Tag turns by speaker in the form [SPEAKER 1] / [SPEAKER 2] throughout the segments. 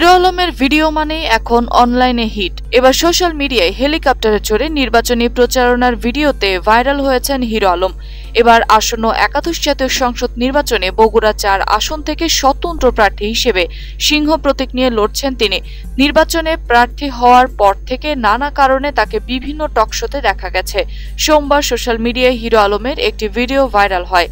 [SPEAKER 1] Hero আলমের video মানেই এখন অনলাইনে হিট। এবার সোশ্যাল মিডিয়ায় হেলিকপ্টারে চড়ে নির্বাচনী প্রচারণার ভিডিওতে ভাইরাল হয়েছেন হিরো আলম। এবার আসন্ন একাদশ জাতীয় সংসদ নির্বাচনে বগুড়া চার আসন থেকে স্বতন্ত্র প্রার্থী হিসেবে সিংহ প্রতীক নিয়ে লড়ছেন তিনি। নির্বাচনে প্রার্থী হওয়ার পর থেকে নানা কারণে তাকে বিভিন্ন টকশোতে দেখা গেছে। সোমবার সোশ্যাল মিডিয়ায় হিরো আলমের একটি ভিডিও ভাইরাল হয়।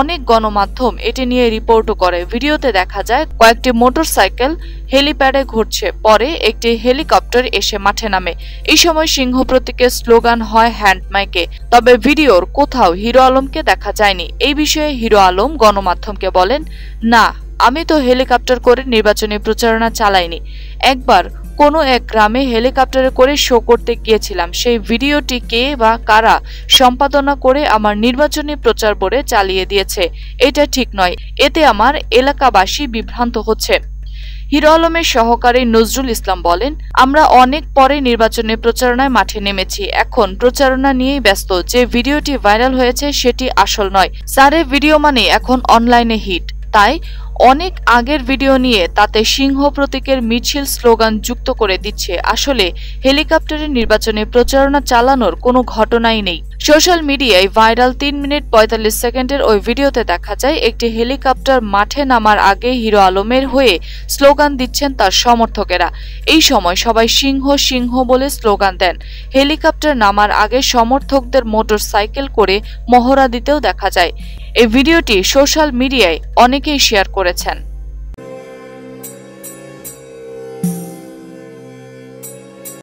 [SPEAKER 1] অনেক গণমাধ্যম এটি নিয়ে রিপোর্টও করে। ভিডিওতে দেখা যায়, কয়েকটি মোটরসাইকেল হেলিপ্যাডে ঘুরছে, পরে একটি হেলিকপ্টার এসে মাঠে নামে। এই সময় সিংহ প্রতীকের স্লোগান হয় হ্যান্ড মাইকে তবে ভিডিওর কোথাও হিরো আলমকে দেখা যায়নি। এই বিষয়ে হিরো আলম গণমাধ্যমকে বলেন, না, আমি তো হেলিকপ্টার করে নির্বাচনী প্রচারণা চালাইনি। একবার কোনো এক গ্রামে হেলিকপ্টারে করে শো করতে গিয়েছিলাম। সেই ভিডিওটি কে বা কারা সম্পাদনা করে আমার নির্বাচনী প্রচার বোর্ডে চালিয়ে দিয়েছে। এটা ঠিক নয়, এতে আমার এলাকাবাসী বিভ্রান্ত হচ্ছে। হিরো আলমের সহকারী নজরুল ইসলাম বলেন, আমরা অনেক পরে নির্বাচনী প্রচারণায় মাঠে নেমেছি। এখন প্রচারণা নিয়েই ব্যস্ত। যে ভিডিওটি ভাইরাল হয়েছে সেটি আসল নয়। স্যারের ভিডিও মানে এখন অনলাইনে হিট। তাই অনেক আগের ভিডিও নিয়ে তাতে সিংহ প্রতীকের মিছিল স্লোগান যুক্ত করে দিচ্ছে। আসলে হেলিকপ্টারের নির্বাচনে প্রচারণা চালানোর কোনো ঘটনাই নেই। সোশ্যাল মিডিয়ায় ভাইরাল তিন মিনিট পঁয়তাল্লিশ সেকেন্ডের ওই ভিডিওতে দেখা যায়, একটি হেলিকপ্টার মাঠে নামার আগে হিরো আলমের হয়ে স্লোগান দিচ্ছেন তার সমর্থকেরা। এই সময় সবাই সিংহ সিংহ বলে স্লোগান দেন। হেলিকপ্টার নামার আগে সমর্থকদের মোটর সাইকেল করে মহড়া দিতেও দেখা যায়। এই ভিডিওটি সোশ্যাল মিডিয়ায় অনেকেই শেয়ার করেছেন।